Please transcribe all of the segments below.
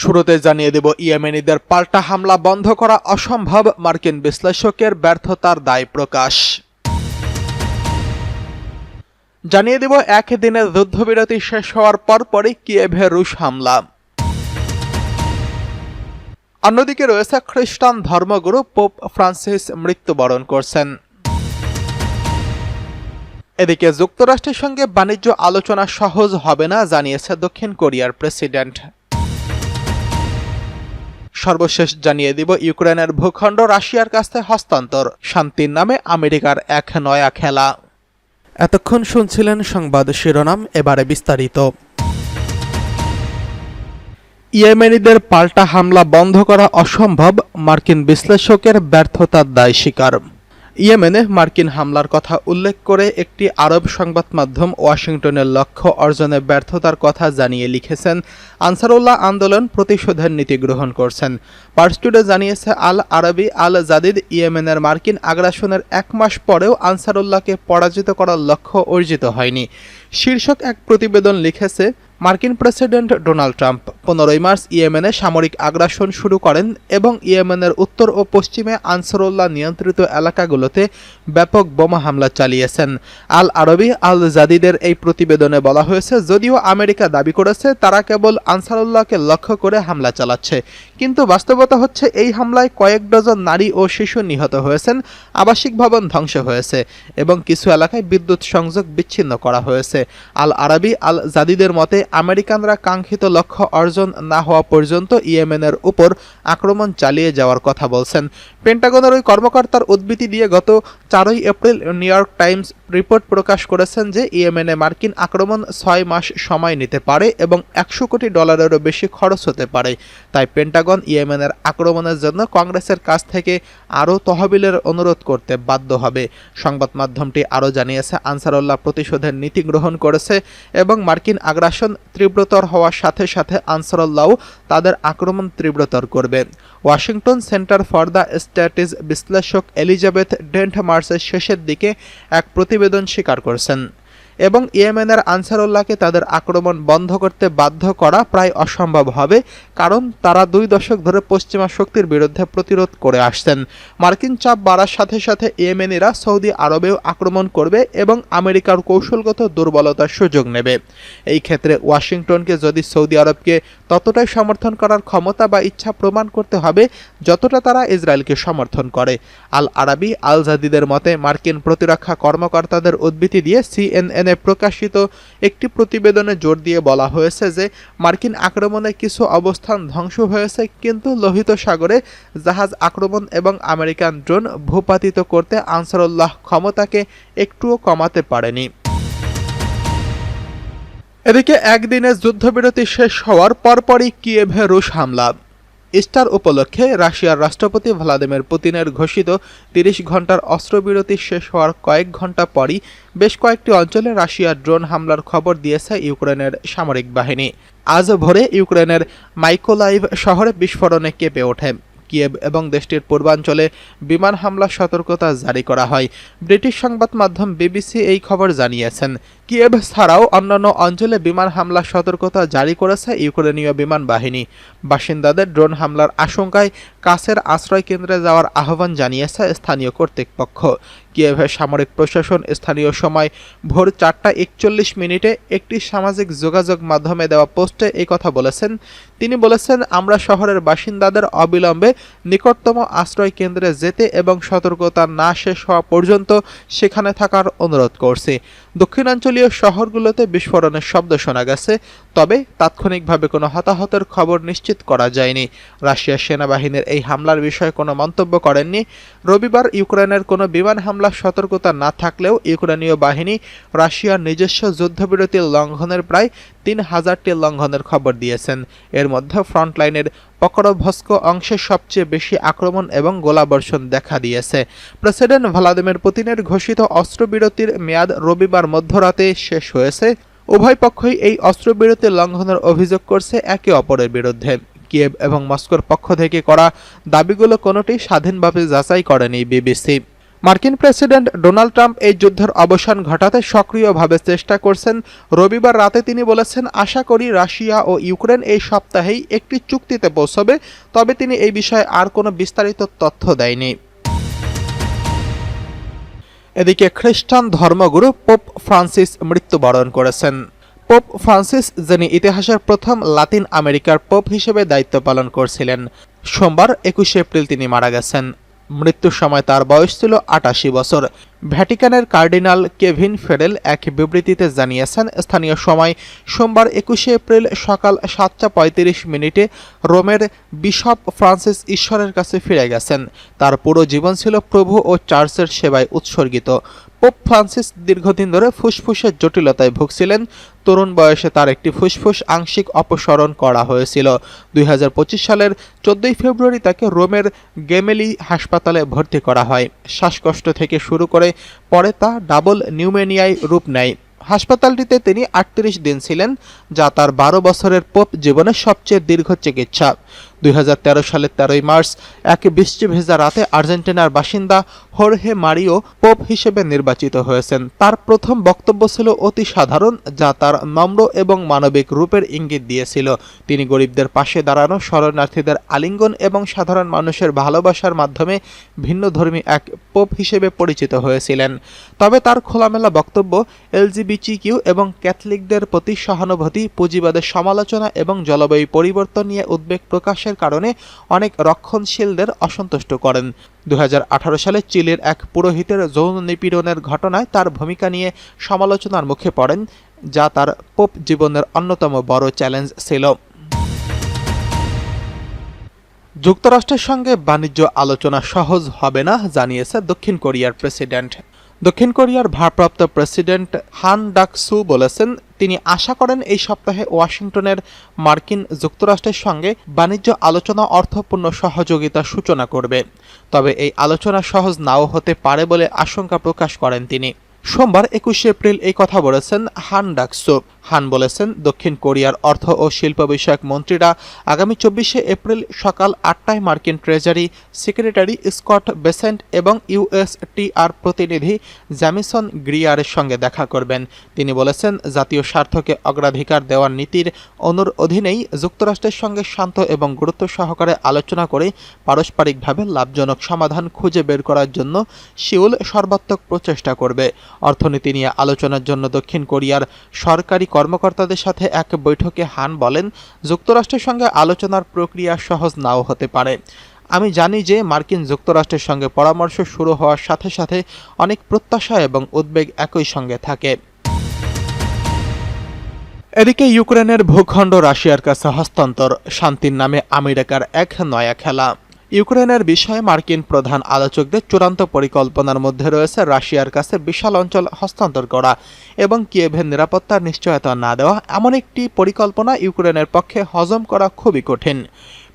শুরুতে জানিয়ে দেব, ইয়েমেনিদের পাল্টা হামলা বন্ধ করা অসম্ভব। মার্কিন বিশ্লেষকের ব্যর্থতার দায় প্রকাশ। জানিয়ে দেব, একদিনের যুদ্ধবিরতি শেষ হওয়ার পরপরই কিয়েভে রুশ হামলা। অন্যদিকে রয়েছে খ্রিস্টান ধর্মগুরু, পোপ ফ্রান্সিস মৃত্যুবরণ করছেন। এদিকে যুক্তরাষ্ট্রের সঙ্গে বাণিজ্য আলোচনা সহজ হবে না, জানিয়েছে দক্ষিণ কোরিয়ার প্রেসিডেন্ট। সর্বশেষ জানিয়ে দিব ইউক্রেনের ভূখণ্ড রাশিয়ার কাছে হস্তান্তর। শান্তির নামে আমেরিকার এক নয়া খেলা। এতক্ষণ শুনছিলেন সংবাদ শিরোনাম, এবারে বিস্তারিত। ইয়েমেনিদের পাল্টা হামলা বন্ধ করা অসম্ভব, মার্কিন বিশ্লেষকের ব্যর্থতার দায় স্বীকার। ইয়েমেনে মার্কিন হামলার কথা উল্লেখ করে একটি আরব সংবাদ মাধ্যম ওয়াশিংটনের লক্ষ্য অর্জনে ব্যর্থতার কথা জানিয়ে লিখেছেন, আনসারুল্লাহ আন্দোলন প্রতিশোধের নীতি গ্রহণ করছেন। পার্সটুডে জানিয়েছে, আল আরবি আল জাদিদ ইয়েমেনের মার্কিন আগ্রাসনের এক মাস পরেও আনসারুল্লাহকে পরাজিত করার লক্ষ্য অর্জিত হয়নি। শীর্ষক এক প্রতিবেদন লিখেছে মার্কিন প্রেসিডেন্ট ডোনাল্ড ট্রাম্প পনেরোই মার্চ ইয়েমেনে সামরিক আগ্রাসন শুরু করেন এবং ইয়েমেনের উত্তর ও পশ্চিমে আনসারুল্লাহ নিয়ন্ত্রিত এলাকাগুলোতে ব্যাপক বোমা হামলা চালিয়েছেন। আল আরবি আল জাদিদের এই প্রতিবেদনে বলা হয়েছে, যদিও আমেরিকা দাবি করেছে, তারা কেবল আনসারুল্লাহকে লক্ষ্য করে হামলা চালাচ্ছে। কিন্তু বাস্তবতা হচ্ছে এই হামলায় কয়েক ডজন নারী ও শিশু নিহত হয়েছেন, আবাসিক ভবন ধ্বংস হয়েছে এবং কিছু এলাকায় বিদ্যুৎ সংযোগ বিচ্ছিন্ন করা হয়েছে। আল আরবি আল জাদিদের মতে, আমেরিকানরা কাঙ্ক্ষিত লক্ষ্য অর্জন না হওয়া পর্যন্ত ইয়েমেনের উপর আক্রমণ চালিয়ে যাওয়ার কথা বলছেন। পেন্টাগনের ওই কর্মকর্তার উদ্বৃত্তি দিয়ে গত চারই April New York Times report প্রকাশ করেছেন যে ইয়েমেনে মার্কিন আক্রমণ ছয় মাস সময় নিতে পারে এবং একশো কোটি ডলারেরও বেশি খরচ হতে পারে। তাই পেন্টাগন ইয়েমেনের আক্রমণের জন্য কংগ্রেসের কাছ থেকে আরও তহবিলের অনুরোধ করতে বাধ্য হবে। সংবাদ মাধ্যমটি আরও জানিয়েছে, আনসারুল্লাহ প্রতিশোধের নীতি গ্রহণ করেছে এবং মার্কিন আগ্রাসন তীব্রতর হওয়ার সাথে সাথে আনসারুল্লাহও তাদের আক্রমণ তীব্রতর করবে। ওয়াশিংটন সেন্টার ফর দ্য স্ট্যাটিস বিশ্লেষক এলিজাবেথ ডেন্ট মার্চের শেষের দিকে এক প্রতিবেদন স্বীকার করেছেন। এবং ইয়েমেনের আনসারুল্লাহকে তাদের আক্রমণ বন্ধ করতে বাধ্য করা প্রায় অসম্ভব হবে, কারণ তারা দুই দশক ধরে পশ্চিমা শক্তির বিরুদ্ধে প্রতিরোধ করে আসছেন। মার্কিন চাপ বাড়ার সাথে সাথে ইয়েমেনিরা সৌদি আরবেও আক্রমণ করবে এবং আমেরিকার কৌশলগত দুর্বলতার সুযোগ নেবে। এই ক্ষেত্রে ওয়াশিংটনকে যদি সৌদি আরবকে ততটাই সমর্থন করার ক্ষমতা বা ইচ্ছা প্রমাণ করতে হবে, যতটা তারা ইসরায়েলকে সমর্থন করে। আল আরাবি আল জাদিদের মতে, মার্কিন প্রতিরক্ষা কর্মকর্তাদের উদ্ধৃতি দিয়ে সিএনএন এ প্রকাশিত একটি প্রতিবেদনে জোর দিয়ে বলা হয়েছে যে, মার্কিন আক্রমণে কিছু অবস্থান ধ্বংস হয়েছে, কিন্তু লোহিত সাগরে জাহাজ আক্রমণ এবং আমেরিকান ড্রোন ভূপাতিত করতে আনসারুল্লাহ ক্ষমতাকে একটুও কমাতে পারেনি। এদিকে একদিনের যুদ্ধবিরতি শেষ হওয়ার পরপরই কিয়েভে রুশ হামলা। ইস্টার উপলক্ষে রাশিয়ার রাষ্ট্রপতি ভ্লাদিমির পুতিনের ঘোষিত তিরিশ ঘণ্টার অস্ত্রবিরতি শেষ হওয়ার কয়েক ঘণ্টা পরই বেশ কয়েকটি অঞ্চলে রাশিয়ার ড্রোন হামলার খবর দিয়েছে ইউক্রেনের সামরিক বাহিনী। আজ ভোরে ইউক্রেনের মাইকোলাইভ শহরে বিস্ফোরণে কেঁপে ওঠে। কিয়েভ এবং দেশটির পূর্বাঞ্চলে বিমান হামলা সতর্কতা জারি করা হয়। ব্রিটিশ সংবাদ মাধ্যম বিবিসি এই খবর জানিয়েছেন। কিয়েভ ছাড়াও অন্যান্য অঞ্চলে বিমান হামলা সতর্কতা জারি করেছে ইউক্রেনীয় বিমান বাহিনী। বাসিন্দাদের ড্রোন হামলার আশঙ্কায় কাছের আশ্রয় কেন্দ্রে যাওয়ার আহ্বান জানিয়েছে স্থানীয় কর্তৃপক্ষ। কিয়েভের সামরিক প্রশাসন স্থানীয় সময় ভোর চারটা একচল্লিশ মিনিটে একটি সামাজিক যোগাযোগ মাধ্যমে দেওয়া পোস্টে এই কথা বলেছেন। তিনি বলেছেন, আমরা শহরের বাসিন্দাদের অবিলম্বে নিকটতম আশ্রয় কেন্দ্রে যেতে এবং সতর্কতা না শেষ হওয়া পর্যন্ত সেখানে থাকার অনুরোধ করছি। দক্ষিণাঞ্চলীয় শহরগুলোতে বিস্ফোরণের শব্দ শোনা গেছে, তবে তাৎক্ষণিকভাবে কোনো হতাহতের খবর নিশ্চিত করা যায়নি। রাশিয়ার সেনাবাহিনীর এই হামলার বিষয়ে কোনো মন্তব্য করেননি। রবিবার ইউক্রেনের কোনো বিমান হামলার সতর্কতা না থাকলেও ইউক্রেনীয় বাহিনী রাশিয়ার নিজস্ব যুদ্ধবিরতি লঙ্ঘনের প্রায় তিন হাজারটি লঙ্ঘনের খবর দিয়েছেন। এর মধ্যে ফ্রন্টলাইনের পকরভস্ক অংশে সবচেয়ে বেশি আক্রমণ এবং গোলাবর্ষণ দেখা দিয়েছে। প্রেসিডেন্ট ভ্লাদিমির পুতিনের ঘোষিত অস্ত্রবিরতির মেয়াদ রবিবার মধ্যরাতে শেষ হয়েছে। উভয় পক্ষই এই অস্ত্রবিরতি লঙ্ঘনের অভিযোগ করছে একে অপরের বিরুদ্ধে। কিয়েভ এবং মস্কোর পক্ষ থেকে করা দাবিগুলো কোনোটি স্বাধীনভাবে যাচাই করেনি বিবিসি। মার্কিন প্রেসিডেন্ট ডোনাল্ড ট্রাম্প এই যুদ্ধের অবসান ঘটাতে সক্রিয়ভাবে চেষ্টা করছেন। রবিবার রাতে তিনি বলেছেন, আশা করি রাশিয়া ও ইউক্রেন এই সপ্তাহেই একটি চুক্তিতে পৌঁছবে, তবে তিনি এই বিষয়ে আর কোনো বিস্তারিত তথ্য দেয়নি। এদিকে খ্রিস্টান ধর্মগুরু পোপ ফ্রান্সিস মৃত্যুবরণ করেছেন। পোপ ফ্রান্সিস, যিনি ইতিহাসের প্রথম লাতিন আমেরিকার পোপ হিসেবে দায়িত্ব পালন করছিলেন, সোমবার একুশে এপ্রিল তিনি মারা গেছেন। মৃত্যুর সময় তার বয়স ছিল আটাশি বছর। ভ্যাটিকানের কার্ডিনাল কেভিন ফেডেল এক বিবৃতিতে জানিয়েছেন, স্থানীয় সময় সোমবার একুশে এপ্রিল সকাল সাতটা পঁয়ত্রিশ মিনিটে রোমের বিশপ ফ্রান্সিস ঈশ্বরের কাছে ফিরে গেছেন। তার পুরো জীবন ছিল প্রভু ও চার্চের সেবায় উৎসর্গিত। পোপ ফ্রান্সিস দীর্ঘদিন ধরে ফুসফুসের জটিলতায় ভুগছিলেন। তরুণ বয়সে তার একটি ফুসফুস আংশিক অপসারণ করা হয়েছিল। দুই হাজার পঁচিশ সালের চোদ্দই ফেব্রুয়ারি তাকে রোমের গেমেলি হাসপাতালে ভর্তি করা হয়। শ্বাসকষ্ট থেকে শুরু করে পরে তা ডাবল নিউমেনিয়ায় রূপ নেয়। হাসপাতালটিতে তিনি আটত্রিশ দিন ছিলেন, যা তার বারো বছরের পোপ জীবনের সবচেয়ে দীর্ঘ চিকিৎসা। দুই হাজার তেরো সালের তেরোই মার্চ, এক বৃষ্টি ভেজা রাতে আর্জেন্টিনার বাসিন্দা হোরহে মারিও পোপ হিসেবে নির্বাচিত হয়েছেন। তার প্রথম বক্তব্য ছিল অতি সাধারণ, যা তার নম্র এবং মানবিক রূপের ইঙ্গিত দিয়েছিল। তিনি গরিবদের পাশে দাঁড়ানো, শরণার্থীদের আলিঙ্গন এবং সাধারণ মানুষের ভালোবাসার মাধ্যমে ভিন্নধর্মী এক পোপ হিসেবে পরিচিত হয়েছিলেন। তবে তার খোলামেলা বক্তব্য এলজিবিটি কিউ এবং ক্যাথলিকদের প্রতি সহানুভূতি, পুঁজিবাদের সমালোচনা এবং জলবায়ু পরিবর্তন নিয়ে উদ্বেগ প্রকাশের কারণে অনেক রক্ষণশীলদের অসন্তুষ্ট করেন। দু সালে চিলির এক পুরোহিতের যৌন নিপীড়নের ঘটনায় তার ভূমিকা নিয়ে সমালোচনার মুখে পড়েন, যা তার পোপ জীবনের অন্যতম বড় চ্যালেঞ্জ ছিল। যুক্তরাষ্ট্রের সঙ্গে বাণিজ্য আলোচনা সহজ হবে না, জানিয়েছে দক্ষিণ কোরিয়ার প্রেসিডেন্ট। দক্ষিণ কোরিয়ার ভারপ্রাপ্ত প্রেসিডেন্ট হান ডাক সু বলেছেন, তিনি আশা করেন এই সপ্তাহে ওয়াশিংটনের মার্কিন যুক্তরাষ্ট্রের সঙ্গে বাণিজ্য আলোচনা অর্থপূর্ণ সহযোগিতা সূচনা করবে। তবে এই আলোচনা সহজ নাও হতে পারে বলে আশঙ্কা প্রকাশ করেন তিনি। সোমবার একুশে এপ্রিল এই কথা বলেছেন হান ডাকসো। হান বলেছেন, দক্ষিণ কোরিয়ার অর্থ ও শিল্প বিষয়ক মন্ত্রীরা আগামী চব্বিশে এপ্রিল সকাল আটটায় মার্কিন ট্রেজারি, সেক্রেটারি স্কট বেসেন্ট এবং ইউএসটিআর প্রতিনিধি জ্যামিসন গ্রিয়ারের সঙ্গে দেখা করবেন। তিনি বলেছেন, জাতীয় স্বার্থকে অগ্রাধিকার দেওয়ার নীতির অনুর অধীনেই যুক্তরাষ্ট্রের সঙ্গে শান্ত এবং গুরুত্ব সহকারে আলোচনা করে পারস্পরিকভাবে লাভজনক সমাধান খুঁজে বের করার জন্য শিউল সর্বাত্মক প্রচেষ্টা করবে। অর্থনীতি নিয়ে আলোচনার জন্য দক্ষিণ কোরিয়ার সরকারি কর্মকর্তাদের সাথে এক বৈঠকে হান বলেন, যুক্তরাষ্ট্রের সঙ্গে আলোচনার প্রক্রিয়া সহজ নাও হতে পারে। আমি জানি যে মার্কিন যুক্তরাষ্ট্রের সঙ্গে পরামর্শ শুরু হওয়ার সাথে সাথে অনেক প্রত্যাশা এবং উদ্বেগ একই সঙ্গে থাকে। এদিকে ইউক্রেনের ভূখণ্ড রাশিয়ার কাছে হস্তান্তর, শান্তির নামে আমেরিকার এক নয়া খেলা। ইউক্রেনের বিষয়ে মার্কিন প্রধান আলোচকদের চূড়ান্ত পরিকল্পনার মধ্যে রয়েছে রাশিয়ার কাছে বিশাল অঞ্চল হস্তান্তর করা এবং কিয়েভের নিরাপত্তার নিশ্চয়তা না দেওয়া এমন একটি পরিকল্পনা ইউক্রেনের পক্ষে হজম করা খুবই কঠিন।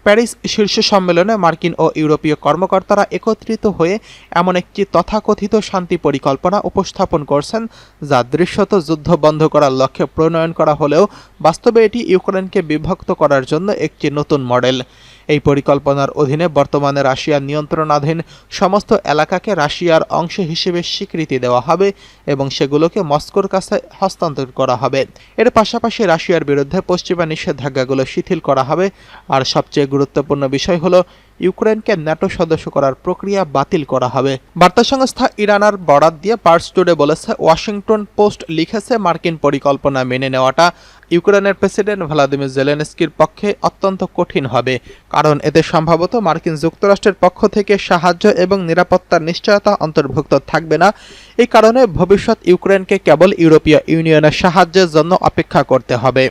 প্যারিস শীর্ষ সম্মেলনে মার্কিন ও ইউরোপীয় কর্মকর্তারা একত্রিত হয়ে এমন একটি তথাকথিত শান্তি পরিকল্পনা উপস্থাপন করছেন, যা দৃশ্যত যুদ্ধ বন্ধ করার লক্ষ্যে প্রণয়ন করা হলেও বাস্তবে এটি ইউক্রেনকে বিভক্ত করার জন্য একটি নতুন মডেল। এই পরিকল্পনার অধীনে বর্তমানে রাশিয়ার নিয়ন্ত্রণাধীন সমস্ত এলাকাকে রাশিয়ার অংশ হিসেবে স্বীকৃতি দেওয়া হবে এবং সেগুলোকে মস্কোর কাছে হস্তান্তর করা হবে। এর পাশাপাশি রাশিয়ার বিরুদ্ধে পশ্চিমা নিষেধাজ্ঞাগুলো শিথিল করা হবে। আর সবচেয়ে গুরুত্বপূর্ণ বিষয় হলো, ইউক্রেনকে ন্যাটো সদস্য করার প্রক্রিয়া বাতিল করা হবে। বার্তা সংস্থা ইরানার বরাত দিয়ে পার্স টুডে বলেছে, ওয়াশিংটন পোস্ট লিখেছে মার্কিন পরিকল্পনা মেনে নেওয়াটা। ইউক্রেনের প্রেসিডেন্ট ভ্লাদিমির জেলেনস্কির পক্ষে অত্যন্ত কঠিন হবে, কারণ এতে সম্ভবত মার্কিন যুক্তরাষ্ট্রের পক্ষ থেকে সাহায্য এবং নিরাপত্তার নিশ্চয়তা অন্তর্ভুক্ত থাকবে না। এই কারণে ভবিষ্যৎ ইউক্রেনকে কেবল ইউরোপীয় ইউনিয়নের সাহায্যের জন্য অপেক্ষা করতে হবে।